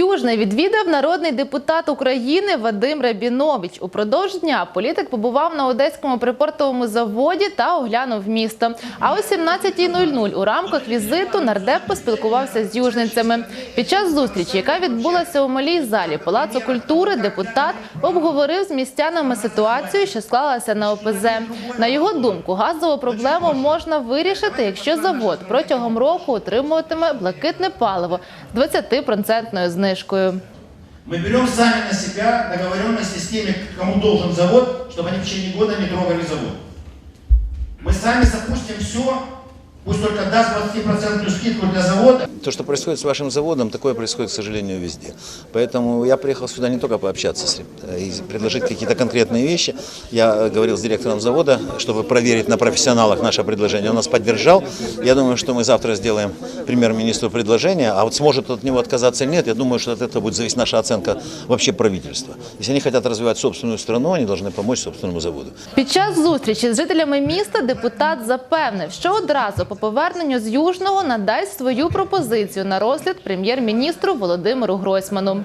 Южне відвідав народний депутат України Вадим Рабінович. Упродовж дня політик побував на одеському припортовому заводі та оглянув місто. А о 17.00 у рамках візиту нардеп поспілкувався з южницями. Під час зустрічі, яка відбулася у малій залі Палацу культури, депутат обговорив з містянами ситуацію, що склалася на ОПЗ. На його думку, газову проблему можна вирішити, якщо завод протягом року отримуватиме блакитне паливо з 20% знижкою Мы берем сами на себя договоренности с теми, кому должен завод, чтобы они в течение года не трогали завод. Мы сами запустим все, пусть только даст 20% скидку для завода. То, что происходит с вашим заводом, такое происходит, к сожалению, везде. Поэтому я приехал сюда не только пообщаться с, реб- и предложить какие-то конкретные вещи. Я э, говорил с директором завода, чтобы проверить на профессионалах наше предложение. Он нас поддержал. Я думаю, что мы завтра сделаем премьер-министру предложение, а вот сможет от него отказаться или нет, я думаю, что от этого будет зависеть наша оценка вообще правительства. Если они хотят развивать собственную страну, они должны помочь собственному заводу. Під час зустрічі з жителями міста депутат запевнив, що одразу по поверненню з Южного надасть свою пропозицію на розгляд прем'єр-міністру Володимиру Гройсману.